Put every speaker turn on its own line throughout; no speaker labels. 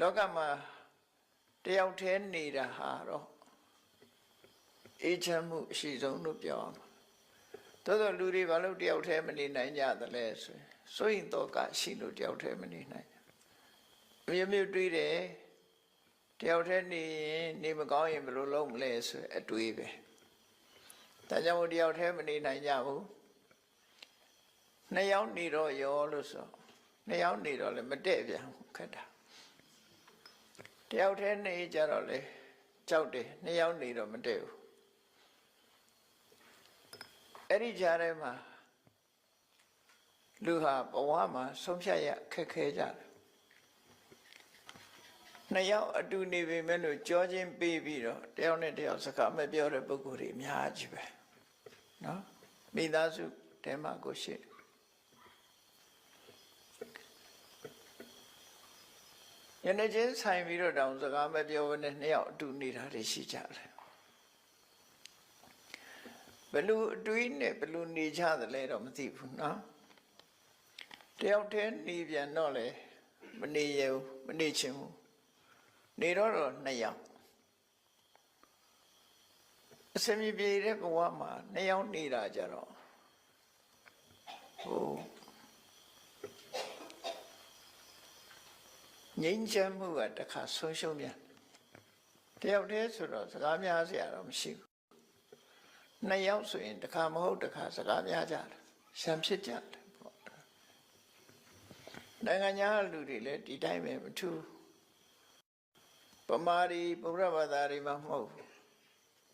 လောကမှာတယောက်တည်းနေတာဟာတော့အေးချမ်းမှုအရှိဆုံးလို့ပြောအောင်သို့သောလူတွေဘာလို့တယောက်တည်းမနေနိုင်ကြသလဲဆိုရင်စိုးရင်တော့ကရှိလို့တယောက်တည်းမနေနိုင်ကြမျိုးမျိုးတွေးတယ်တယောက်တည်းနေရင်နေမကောင်းရင်ဘယ်လိုလုပ်မလဲဆိုအတွေးပဲဒါကြောင့်မို့တယောက်တည်းမနေနိုင်ကြဘူးနှစ်ယောက်နေတော့ရောလို့ဆိုနှစ်ယောက်နေတော့လည်းမတည့်ပြန်ဘူးခက်တာ တယောက်တည်းနေကြတော့လေကြောက်တယ်နှစ်ယောက်နေတော့မတည့်ဘူးအဲ့ဒီကြားထဲမှာလူဟာဘဝမှာဆုံးဖြတ်ရခက်ခဲကြတယ်နှစ်ယောက်အတူနေပေမဲ့လို့ကြောချင်းပေးပြီးတော့တယောက်နဲ့တယောက်စကားမပြောတဲ့ပုဂ္ဂိုလ်တွေအများကြီးပဲနော်မိသားစုတဲမှာကိုရှိတယ် ယနေ့ချင်းဆိုင်ပြီးတော့တောင်စကားမပြောဘဲနဲ့နှစ်ယောက်အတူနေတာတွေရှိကြတယ်ဘယ်လိုအတွေးနဲ့ဘယ်လိုနေကြသလဲတော့မသိဘူးနော်တယောက်တည်းနေပြန်တော့လေမနေရဘူးမနေချင်ဘူးနေတော့တော့နှစ်ယောက်အစမီပြေတဲ့ဘဝမှာနှစ်ယောက်နေတာကြတော့ဟို ငြိမ်းချမ်းမှုကတခါဆုံးရှုံးပြန်တယောက်တည်းဆိုတော့စကားများစရာတော့မရှိဘူးနှစ်ယောက်ဆိုရင်တခါမဟုတ်တခါစကားများကြတယ်ရှံဖြစ်ကြတယ်ပေါ့နိုင်ငံခြားလူတွေလည်းဒီတိုင်းပဲမထူးပမာရီဗုဒ္ဓဘာသာတွေမှာမဟုတ်ဘူး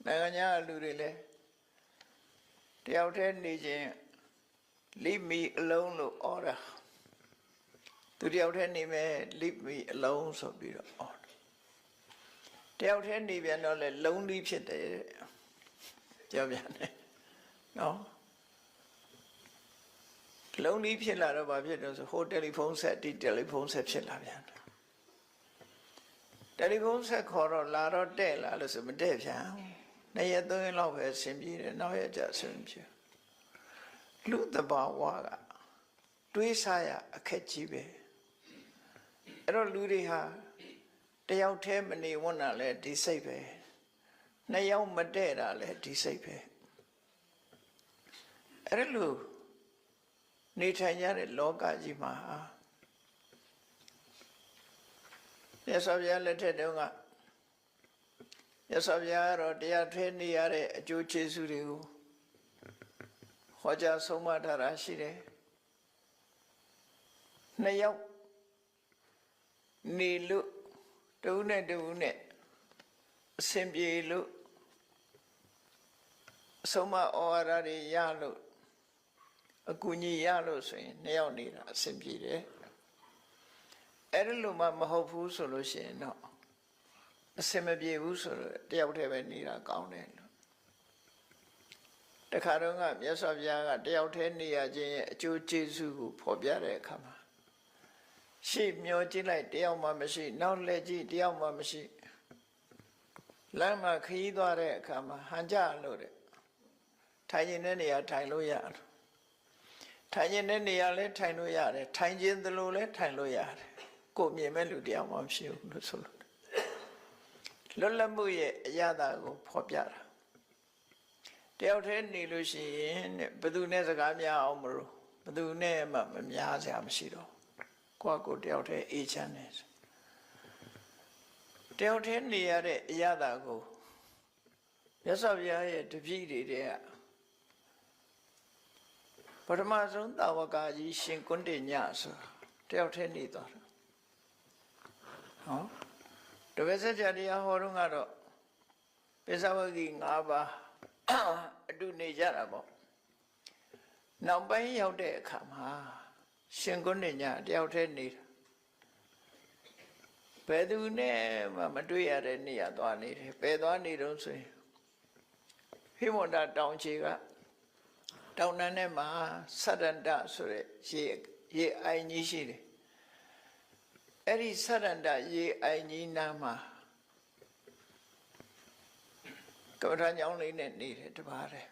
နိုင်ငံခြားလူတွေလည်းတယောက်တည်းနေခြင်းလိမီအလုံးလို့ဩတာ သူတယောက်တည်းနေမဲ့လိမီအလုံးဆိုပြီးတော့ဩတာတယောက်တည်းနေပြန်တော့လေလုံးလီဖြစ်တယ်တဲ့ပြောပြန်တယ်နော်လုံးလီဖြစ်လာတော့ဘာဖြစ်တော့ဆိုဟိုတယ်လီဖုန်းဆက်ဒီတယ်လီဖုန်းဆက်ဖြစ်လာပြန်တယ်တယ်လီဖုန်းဆက်ခေါ်တော့လာတော့တဲ့လာလို့ဆိုမတဲ့ပြန်နှစ်ရက်သုံးရက်လောက်ပဲဆင်ပြေတယ်နောက်ရက်ကျဆင်ပြေလူတဘာဝကတွေးစားရအခက်ကြီးပဲ အဲ့တော့လူတွေဟာတယောက်တည်းမနေဝန်းတာလဲဒီစိတ်ပဲနှစ်ယောက်မတဲ့တာလဲဒီစိတ်ပဲအဲ့လိုနေထိုင်ကြတဲ့လောကကြီးမှာမြတ်စွာဘုရားလက်ထက်တုန်းကမြတ်စွာဘုရားကတော့တရားထွေးနေရတဲ့အကျိုးကျေးဇူးတွေကိုဟောကြားဆုံးမထားတာရှိတယ်နှစ်ယောက် နေလို့တဦးနဲ့တဦးနဲ့အစဉ်ပြေလို့အဆုံးမဩဝါဒတွေရလို့အကူကြီးရလို့ဆိုရင်နှစ်ယောက်နေတာအစဉ်ပြေတယ်အဲ့ဒီလိုမှမဟုတ်ဘူးဆိုလို့ရှိရင်တော့အစင်မပြေဘူးဆိုတော့တယောက်တည်းပဲနေတာကောင်းတယ်လို့တခါတော့ကမြတ်စွာဘုရားကတယောက်တည်းနေရခြင်းရဲ့အကျိုးကျေးဇူးကိုဖော်ပြတဲ့အခါမှာ ရှေ့မျောကြည့်လိုက်တယောက်မှမရှိနောက်လက်ကြည့်တယောက်မှမရှိလမ်းမှာခရီးသွားတဲ့အခါမှာဟန်ကြလို့တဲ့ထိုင်ခြင်းတဲ့နေရာထိုင်လို့ရတယ်ထိုင်ခြင်းတဲ့နေရာလဲထိုင်လို့ရတယ်ထိုင်ခြင်းသလိုလဲထိုင်လို့ရတယ်ကိုမြင်မဲ့လူတယောက်မှမရှိဘူးလို့ဆိုလို့လွတ်လပ်မှုရဲ့အရသာကိုဖော်ပြတာတယောက်တည်းနေလို့ရှိရင်တဲ့ဘယ်သူနဲ့စကားများအောင်မလို့ဘယ်သူနဲ့မှမများစရာမရှိတော့ ကိုယ့်ကိုယ်တယောက်တည်းအေးချမ်းနေတယောက်တည်းနေရတဲ့အရသာကိုမြတ်စွာဘုရားရဲ့တပည့်တွေတဲ့ပထမဆုံးတာဝကကြီးရှင်ကွန်းတင်ညဆိုတယောက်တည်းနေသွားတာဟောတပည့်ဆက်ကြတရားဟောတော့ကတော့ပိဿဝဂီ၅ပါးအတူနေကြတာပေါ့နောက်ပိုင်းရောက်တဲ့အခါမှာ ရှင်ကုန်းနေညတယောက်တည်းနေတာဘယ်သူနဲ့မှမတွေ့ရတဲ့နေရာသွားနေတယ်ဘယ်သွားနေတော့ဆိုရင်ဟိမန္တာတောင်ချေကတောင်တန်းထဲမှာသတ္တန္တဆိုတဲ့ရေရေအိုင်ကြီးရှိတယ်အဲ့ဒီသရဏတရေအိုင်ကြီးနားမှာကမ္ဘာညောင်းလေးနဲ့နေတယ်တပါးတယ်